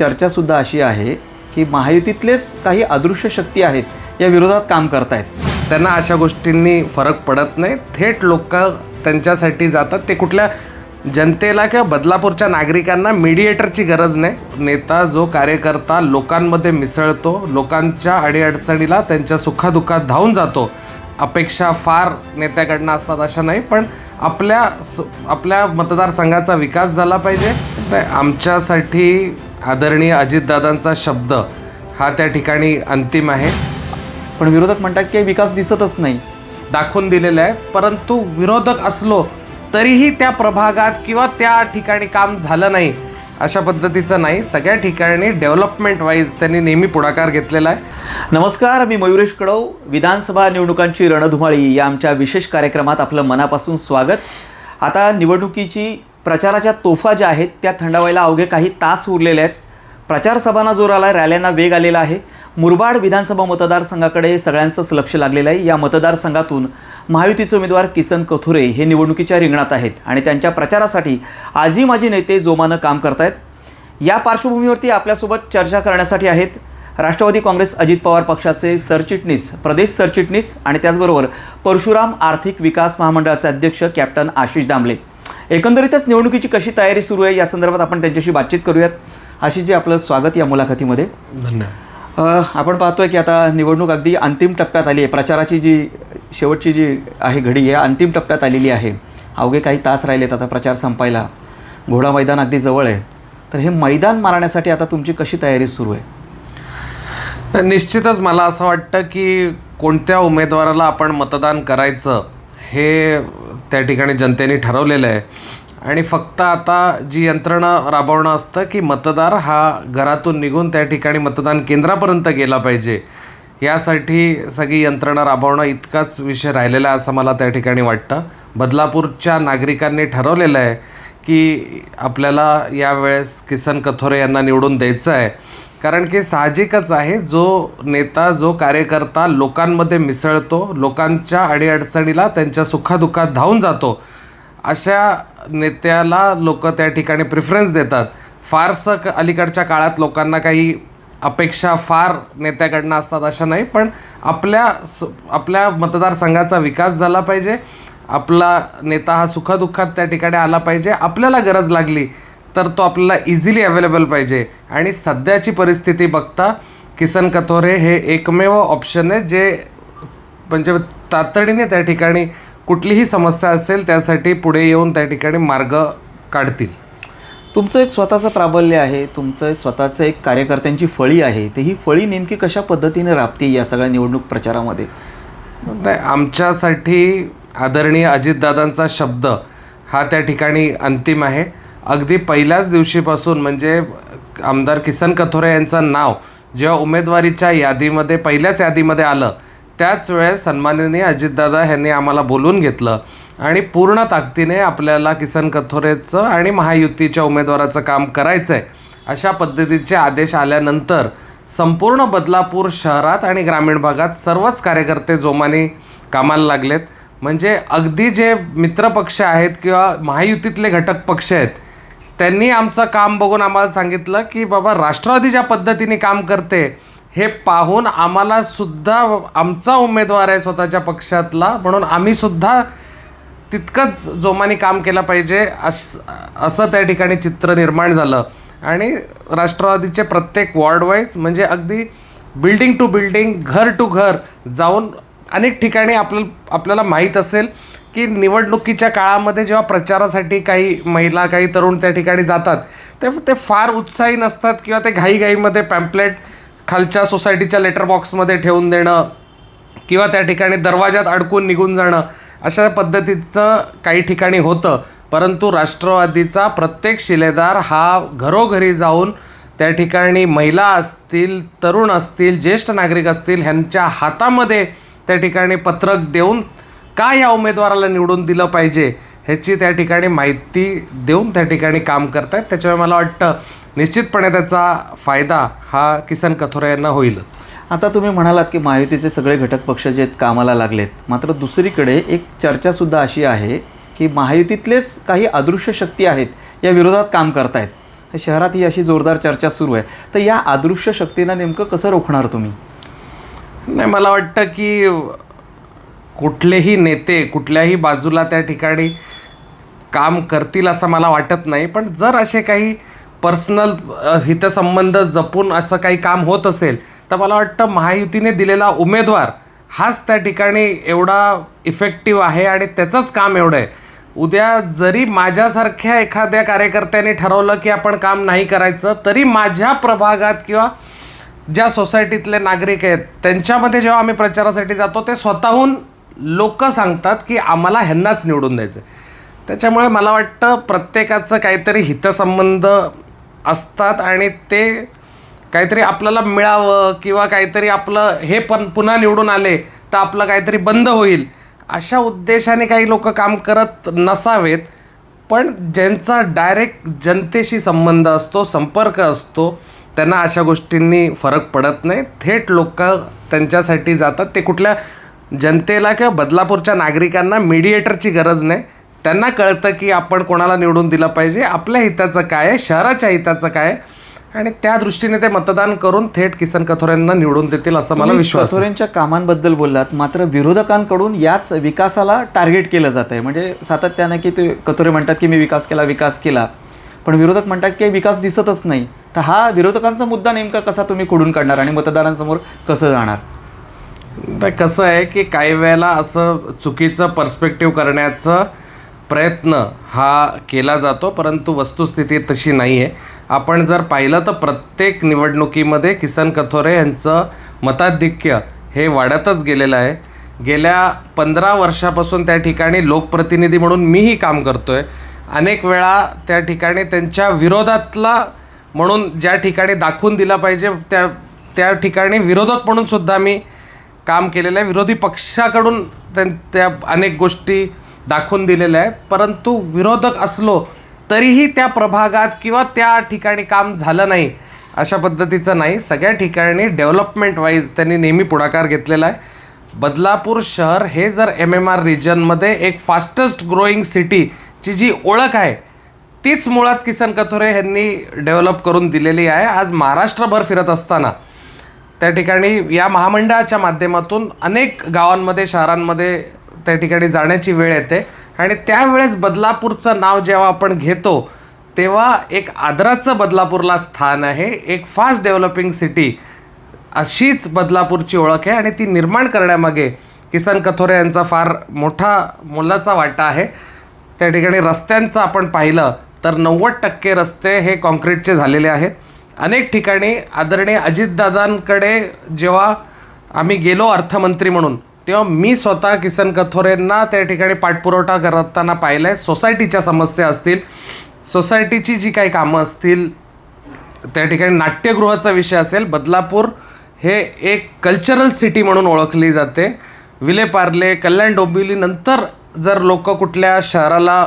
चर्चासुद्धा अशी आहे की महायुतीतलेच काही अदृश्य शक्ती आहेत या विरोधात काम करतायत. त्यांना अशा गोष्टींनी फरक पडत नाही. थेट लोक त्यांच्यासाठी जातात. ते कुठल्या जनतेला किंवा बदलापूरच्या नागरिकांना मीडिएटरची गरज नाही. नेता जो कार्यकर्ता लोकांमध्ये मिसळतो लोकांच्या अडीअडचणीला त्यांच्या सुखादुखात धावून जातो अपेक्षा फार नेत्याकडनं असतात अशा नाही पण आपल्या स- आपल्या मतदारसंघाचा विकास झाला पाहिजे. आमच्यासाठी आदरणीय अजितदादांचा शब्द हा त्या ठिकाणी अंतिम आहे. पण विरोधक म्हणतात की विकास दिसतच नाही. दाखवून दिलेले आहेत परंतु विरोधक असलो तरीही त्या प्रभागात किंवा त्या ठिकाणी काम झालं नाही. अशा पद्धतीचं नाही. सगळ्या ठिकाणी डेव्हलपमेंट वाईज त्यांनी नेहमी पुढाकार घेतलेला आहे. नमस्कार. मी मयुरेश कडव. विधानसभा निवडणुकांची रणधुमाळी या आमच्या विशेष कार्यक्रमात आपलं मनापासून स्वागत. आता निवडणुकीची प्रचाराच्या तोफा ज्या आहेत त्या थंडावायला अवघे काही तास उरलेले आहेत. प्रचार सभांना जोर आला रॅल्यांना वेग आलेला आहे. मुरबाड विधानसभा मतदारसंघाकडे सगळ्यांचंच लक्ष लागलेलं आहे. या मतदारसंघातून महायुतीचे उमेदवार किसन कथुरे हे निवडणुकीच्या रिंगणात आहेत आणि त्यांच्या प्रचारासाठी आजही माजी नेते जोमानं काम करतायत. या पार्श्वभूमीवरती आपल्यासोबत चर्चा करण्यासाठी आहेत राष्ट्रवादी काँग्रेस अजित पवार पक्षाचे सरचिटणीस प्रदेश सरचिटणीस आणि त्याचबरोबर परशुराम आर्थिक विकास महामंडळाचे अध्यक्ष कॅप्टन आशिष दामले. एकंदरीतच निवडणुकीची कशी तयारी सुरू आहे या संदर्भात आपण त्यांच्याशी बातचीत करूयात. आशिषजी आपलं स्वागत या मुलाखतीमध्ये. धन्यवाद. आपण पाहतोय की आता निवडणूक अगदी अंतिम टप्प्यात आली आहे. प्रचाराची जी शेवटची जी आहे घडी आहे अंतिम टप्प्यात आलेली आहे. अवघे काही तास राहिलेत आता प्रचार संपायला. घोडा मैदान अगदी जवळ आहे. तर हे मैदान मारण्यासाठी आता तुमची कशी तयारी सुरू आहे? निश्चितच मला असं वाटतं की कोणत्या उमेदवाराला आपण मतदान करायचं हे त्या ठिकाणी जनतेने ठरवलेलं आहे. आणि फक्त आता जी यंत्रणा राबवणं असतं की मतदार हा घरातून निघून त्या ठिकाणी मतदान केंद्रापर्यंत गेला पाहिजे. यासाठी सगळी यंत्रणा राबवणं इतकाच विषय राहिलेला आहे असं मला त्या ठिकाणी वाटतं. बदलापूरच्या नागरिकांनी ठरवलेलं आहे की आपल्याला यावेळेस किसन कथोरे यांना निवडून द्यायचं आहे. कारण की साहजिकच आहे जो नेता जो कार्यकर्ता लोकांमध्ये मिसळतो लोकांच्या अडीअडचणीला त्यांच्या सुखादुःखात धावून जातो अशा नेत्याला लोक त्या ठिकाणी प्रिफरन्स देतात. फारसं क अलीकडच्या काळात लोकांना काही अपेक्षा फार नेत्याकडनं असतात अशा नाही पण आपल्या स आपल्या मतदारसंघाचा विकास झाला पाहिजे. आपला नेता हा सुखदुःखात त्या ठिकाणी आला पाहिजे. आपल्याला गरज लागली तर तो आपल्याला इझिली अवेलेबल पाहिजे. आणि सध्याची परिस्थिती बघता किसन कथोरे हे एकमेव ऑप्शन आहे जे म्हणजे तातडीने त्या ठिकाणी कुठलीही समस्या असेल त्यासाठी पुढे येऊन त्या ठिकाणी मार्ग काढतील. तुमचं एक स्वतःचं प्राबल्य आहे तुमचं स्वतःचं एक कार्यकर्त्यांची फळी आहे तर ही फळी नेमकी कशा पद्धतीने राबते या सगळ्या निवडणूक प्रचारामध्ये? नाही आमच्यासाठी आदरणीय अजितदादांचा शब्द हा त्या ठिकाणी अंतिम आहे. अगदी पहिल्याच दिवशीपासून म्हणजे आमदार किसन कथोरे यांचं नाव जेव्हा उमेदवारीच्या यादीमध्ये पहिल्याच यादीमध्ये आलं त्याच वेळेस सन्माननीय अजितदादा ह्यांनी आम्हाला बोलून घेतलं आणि पूर्ण ताकदीने आपल्याला किसन कथोरेचं आणि महायुतीच्या उमेदवाराचं काम करायचं आहे अशा पद्धतीचे आदेश आल्यानंतर संपूर्ण बदलापूर शहरात आणि ग्रामीण भागात सर्वच कार्यकर्ते जोमाने कामाला लागलेत. म्हणजे अगदी जे मित्रपक्ष आहेत किंवा महायुतीतले घटक पक्ष आहेत त्यांनी आमचं काम बघून आम्हाला सांगितलं की बाबा राष्ट्रवादी ज्या पद्धतीने काम करते हे पाहून आम्हाला सुद्धा आमचा उमेदवार आहे स्वतःच्या पक्षातला म्हणून आम्ही सुद्धा तितकंच जोमाने काम केलं पाहिजे अस असं त्या ठिकाणी चित्र निर्माण झालं. आणि राष्ट्रवादीचे प्रत्येक वॉर्ड वाईज म्हणजे अगदी बिल्डिंग टू बिल्डिंग घर टू घर जाऊन अनेक ठिकाणी आपलं आपल्याला माहीत असेल. की निवडणुकीच्या काळामध्ये जेव्हा प्रचारासाठी काही महिला काही तरुण त्या ठिकाणी जातात ते ते फार उत्साही नसतात किंवा ते घाईघाईमध्ये पॅम्पलेट खालच्या सोसायटीच्या लेटर बॉक्समध्ये ठेवून देणं किंवा त्या ठिकाणी दरवाजात अडकून निघून जाणं अशा पद्धतीचं काही ठिकाणी होतं. परंतु राष्ट्रवादीचा प्रत्येक शिलेदार हा घरोघरी जाऊन त्या ठिकाणी महिला असतील तरुण असतील ज्येष्ठ नागरिक असतील ह्यांच्या हातामध्ये त्या ठिकाणी पत्रक देऊन का या उमेदवाराला निवडून दिलं पाहिजे ह्याची त्या ठिकाणी माहिती देऊन त्या ठिकाणी काम करतायत. त्याच्यामुळे मला वाटतं निश्चितपणे त्याचा फायदा हा किसन कथोरे यांना होईलच. आता तुम्ही म्हणालात की महायुतीचे सगळे घटक पक्ष जे आहेत कामाला लागलेत. मात्र दुसरीकडे एक चर्चासुद्धा अशी आहे की महायुतीतलेच काही अदृश्य शक्ती आहेत या विरोधात काम करतायत. शहरात ही अशी जोरदार चर्चा सुरू आहे. तर या अदृश्य शक्तींना नेमकं कसं रोखणार तुम्ही? नाही मला वाटतं की कुठलेही नेते कुठल्याही बाजूला त्या ठिकाणी काम करतील असं मला वाटत नाही. पण जर असे काही पर्सनल हितसंबंध जपून असं काही काम होत असेल तर मला वाटतं महायुतीने दिलेला उमेदवार हाच त्या ठिकाणी एवढा इफेक्टिव्ह आहे आणि त्याचंच काम एवढं आहे. उद्या जरी माझ्यासारख्या एखाद्या कार्यकर्त्याने ठरवलं की आपण काम नाही करायचं तरी माझ्या प्रभागात किंवा ज्या सोसायटीतले नागरिक आहेत त्यांच्यामध्ये जेव्हा आम्ही प्रचारासाठी जातो ते स्वतःहून लोक सांगतात की आम्हाला ह्यांनाच निवडून द्यायचं त्याच्यामुळे मला वाटतं प्रत्येकाचं काहीतरी हितसंबंध असतात आणि ते काहीतरी आपल्याला मिळावं किंवा काहीतरी आपलं हे पण पुन्हा निवडून आले तर आपलं काहीतरी बंद होईल अशा उद्देशाने काही लोक काम करत नसावेत. पण ज्यांचा डायरेक्ट जनतेशी संबंध असतो संपर्क असतो त्यांना अशा गोष्टींनी फरक पडत नाही. थेट लोक त्यांच्यासाठी जातात. ते कुठल्या जनतेला किंवा बदलापूरच्या नागरिकांना मीडिएटरची गरज नाही. त्यांना कळतं की आपण कोणाला निवडून दिलं पाहिजे. आपल्या हिताचं काय आहे? शहराच्या हिताचं काय आहे? आणि त्या दृष्टीने ते मतदान करून थेट किसन कथोऱ्यांना निवडून देतील असं मला विश्वास. कथोरेंच्या कामांबद्दल बोललात. मात्र विरोधकांकडून याच विकासाला टार्गेट केलं जात आहे म्हणजे सातत्यानं की ते कथोरे म्हणतात की मी विकास केला विकास केला. पण विरोधक म्हणतात की विकास दिसतच नाही. तर हा विरोधकांचा मुद्दा नेमका कसा तुम्ही खोडून काढणार आणि मतदारांसमोर कसं जाणार? तर कसं आहे की काही वेळेला असं चुकीचं पर्स्पेक्टिव्ह करण्याचं प्रयत्न हा केला जातो परंतु वस्तुस्थिती तशी नाही आहे आपण जर पाहिलं तर प्रत्येक निवडणुकीमध्ये किसन कथोरे यांचं मताधिक्य हे वाढतच गेलेलं आहे. गेल्या पंधरा वर्षापासून त्या ठिकाणी लोकप्रतिनिधी म्हणून मीही काम करतो आहे अनेक वेळा त्या ठिकाणी त्यांच्या विरोधातला म्हणून ज्या ठिकाणी दाखवून दिला पाहिजे त्या त्या ठिकाणी विरोधक म्हणून सुद्धा मी काम केलेलं आहे. विरोधी पक्षाकडून त्यां त्या अनेक गोष्टी दाखवून दिलेल्या आहेत. परंतु विरोधक असलो तरीही त्या प्रभागात किंवा त्या ठिकाणी काम झालं नाही अशा पद्धतीचं नाही. सगळ्या ठिकाणी डेव्हलपमेंट वाईज त्यांनी नेहमी पुढाकार घेतलेला आहे. बदलापूर शहर हे जर एम एम आर रिजनमध्ये एक फास्टेस्ट ग्रोईंग सिटीची जी ओळख आहे तीच मुळात किसन कथोरे यांनी डेव्हलप करून दिलेली आहे. आज महाराष्ट्रभर फिरत असताना त्या ठिकाणी या महामंडळाच्या माध्यमातून अनेक गावांमध्ये शहरांमध्ये त्या ठिकाणी जाण्याची वेळ येते. आणि त्यावेळेस बदलापूरचं नाव जेव्हा आपण घेतो तेव्हा एक आदराचं बदलापूरला स्थान आहे. एक फास्ट डेव्हलपिंग सिटी अशीच बदलापूरची ओळख आहे आणि ती निर्माण करण्यामागे किसन कथोरे यांचा फार मोठा मोलाचा वाटा आहे. त्या ठिकाणी रस्त्यांचं आपण पाहिलं तर नव्वद टक्के रस्ते हे कॉन्क्रीटचे झालेले आहेत. अनेक ठिकाणी आदरणीय अजितदादांकडे जेव्हा आम्ही गेलो अर्थमंत्री म्हणून तेव्हा मी स्वतः किसन कथोरेंना त्या ठिकाणी पाठपुरवठा करताना पाहिलं आहे सोसायटीच्या समस्या असतील सोसायटीची जी काही कामं असतील त्या ठिकाणी नाट्यगृहाचा विषय असेल बदलापूर हे एक कल्चरल सिटी म्हणून ओळखली जाते. विलेपार्ले कल्याण डोंबिवली नंतर जर लोक कुठल्या शहराला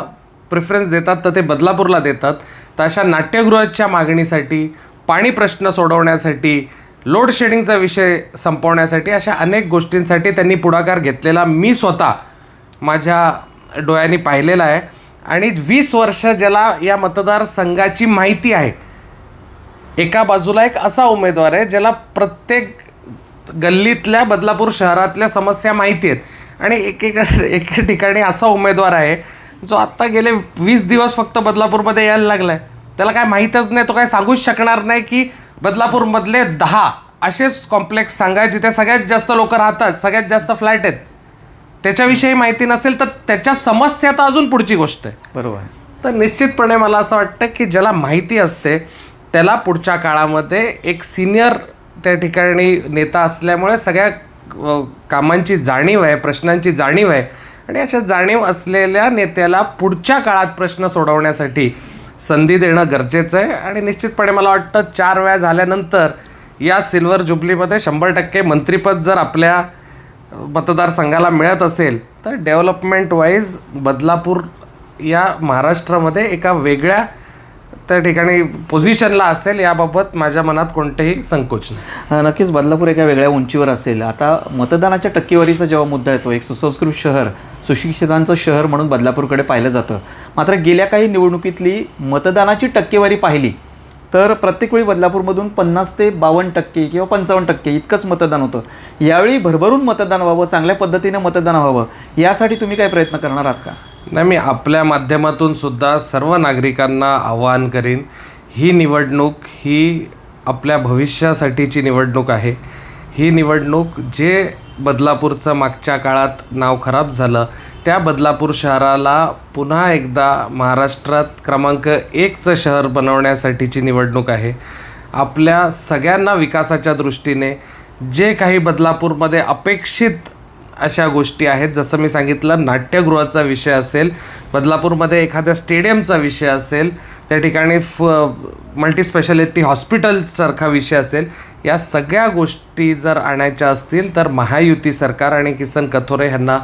प्रेफरन्स देतात तर ते बदलापूरला देतात. तर अशा नाट्यगृहाच्या मागणीसाठी पाणी प्रश्न सोडवण्यासाठी लोडशेडिंगचा विषय संपवण्यासाठी अशा अनेक गोष्टींसाठी त्यांनी पुढाकार घेतलेला. मी स्वतः माझ्या डोळ्यांनी पाहिलेला आहे. आणि वीस वर्ष ज्याला या मतदारसंघाची माहिती आहे एका बाजूला एक असा उमेदवार आहे ज्याला प्रत्येक गल्लीतल्या बदलापूर शहरातल्या समस्या माहिती आहेत. आणि एकेका एके ठिकाणी असा उमेदवार आहे जो आत्ता गेले वीस दिवस फक्त बदलापूरमध्ये यायला लागला आहे त्याला काय माहीतच नाही तो काय सांगूच शकणार नाही की बदलापूरमधले दहा असेच कॉम्प्लेक्स सांगा जिथे सगळ्यात जास्त लोक राहतात सगळ्यात जास्त फ्लॅट आहेत. त्याच्याविषयी माहिती नसेल तर त्याच्या समस्या तर अजून पुढची गोष्ट आहे. बरोबर. तर निश्चितपणे मला असं वाटतं की ज्याला माहिती असते त्याला पुढच्या काळामध्ये एक सिनियर त्या ठिकाणी नेता असल्यामुळे सगळ्या कामांची जाणीव आहे प्रश्नांची जाणीव आहे. आणि अशा जाणीव असलेल्या नेत्याला पुढच्या काळात प्रश्न सोडवण्यासाठी संधी देणं गरजेचं आहे. आणि निश्चितपणे मला वाटतं चार वेळा झाल्यानंतर या सिल्वर जुबलीमध्ये शंभर टक्के मंत्रिपद जर आपल्या मतदारसंघाला मिळत असेल तर डेव्हलपमेंट वाईज बदलापूर या महाराष्ट्रामध्ये एका वेगळ्या त्या ठिकाणी पोझिशनला असेल याबाबत माझ्या मनात कोणतेही संकोच नाही. नक्कीच बदलापूर एका वेगळ्या उंचीवर असेल. आता मतदानाच्या टक्केवारीचा जेव्हा मुद्दा येतो एक सुसंस्कृत शहर सुशिक्षितांचं शहर म्हणून बदलापूरकडे पाहिलं जातं. मात्र गेल्या काही निवडणुकीतली मतदानाची टक्केवारी पाहिली तर प्रत्येक वेळी बदलापूरमधून पन्नास ते बावन्न टक्के किंवा पंचावन्न टक्के इतकंच मतदान होतं. यावेळी भरभरून मतदान व्हावं चांगल्या पद्धतीनं मतदान व्हावं यासाठी तुम्ही काय प्रयत्न करणार आहात का? नाही मी आपल्या माध्यमातून सुद्धा सर्व नागरिकांना आवाहन करीन ही निवडणूक ही आपल्या भविष्यासाठीची निवडणूक आहे. ही निवडणूक जे बदलापूरचं मागच्या काळात नाव खराब झालं. त्या बदलापूर शहराला पुन्हा एकदा महाराष्ट्रात क्रमांक एकचं शहर बनवण्यासाठीची निवडणूक आहे. आपल्या सगळ्यांना विकासाच्या दृष्टीने जे काही बदलापूरमध्ये अपेक्षित अशा गोष्टी आहेत. जसं मी सांगितलं नाट्यगृहाचा विषय असेल बदलापूरमध्ये एखाद्या स्टेडियमचा विषय असेल त्या ठिकाणी फ मल्टीस्पेशालिटी हॉस्पिटलसारखा विषय असेल या सगळ्या गोष्टी जर आणायच्या असतील तर महायुती सरकार आणि किसन कथोरे ह्यांना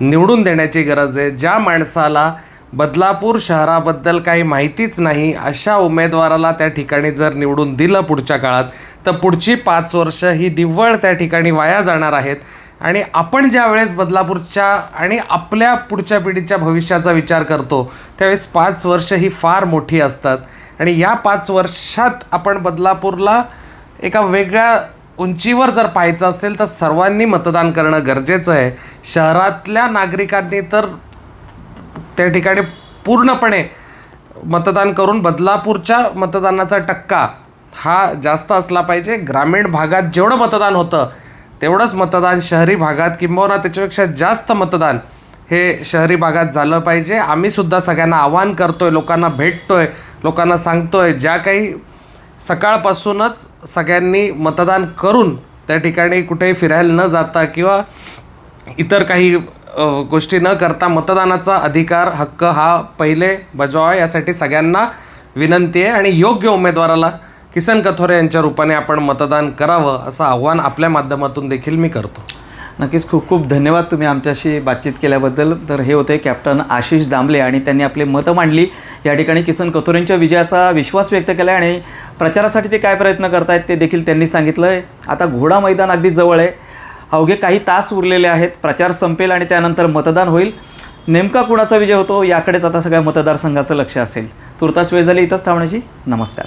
निवडून देण्याची गरज आहे. ज्या माणसाला बदलापूर शहराबद्दल काही माहितीच नाही अशा उमेदवाराला त्या ठिकाणी जर निवडून दिलं पुढच्या काळात तर पुढची पाच वर्ष ही निव्वळ त्या ठिकाणी वाया जाणार आहेत. आणि आपण ज्या वेळेस बदलापूरच्या आणि आपल्या पुढच्या पिढीच्या भविष्याचा विचार करतो त्यावेळेस पाच वर्ष ही फार मोठी असतात. आणि या पाच वर्षात आपण बदलापूरला एका वेगळ्या उंचीवर जर पाहायचं असेल तर सर्वांनी मतदान करणं गरजेचं आहे. शहरातल्या नागरिकांनी तर त्या ठिकाणी पूर्णपणे मतदान करून बदलापूरच्या मतदानाचा टक्का हा जास्त असला पाहिजे. ग्रामीण भागात जेवढं मतदान होतं तेवढंच मतदान शहरी भागात किंबहुना त्याच्यापेक्षा जास्त मतदान हे शहरी भागात झालं पाहिजे. आम्हीसुद्धा सगळ्यांना आवाहन करतो आहे लोकांना भेटतो आहे लोकांना सांगतो आहे ज्या काही सकाळपासूनच सगळ्यांनी मतदान करून त्या ठिकाणी कुठेही फिरायला न जाता किंवा इतर काही गोष्टी न करता मतदानाचा अधिकार हक्क हा पहिले बजावा यासाठी सगळ्यांना विनंती आहे आणि योग्य उमेदवाराला किसन कथोरे यांच्या रूपाने आपण मतदान करावं असं आव्हान आपल्या माध्यमातून देखील मी करतो. नक्कीच खूप खूप धन्यवाद तुम्ही आमच्याशी बातचीत केल्याबद्दल. तर हे होते कॅप्टन आशिष दामले आणि त्यांनी आपले मतं मांडली. या ठिकाणी किसन कथोरेंच्या विजयाचा विश्वास व्यक्त केला आणि प्रचारासाठी ते काय प्रयत्न करतायत ते देखील त्यांनी सांगितलं आहे आता घोडा मैदान अगदी जवळ आहे. अवघे काही तास उरलेले आहेत. प्रचार संपेल आणि त्यानंतर मतदान होईल. नेमका कुणाचा विजय होतो याकडेच आता सगळ्या मतदारसंघाचं लक्ष असेल. तुर्तास वेळ झाली इथंच थांबण्याची. नमस्कार.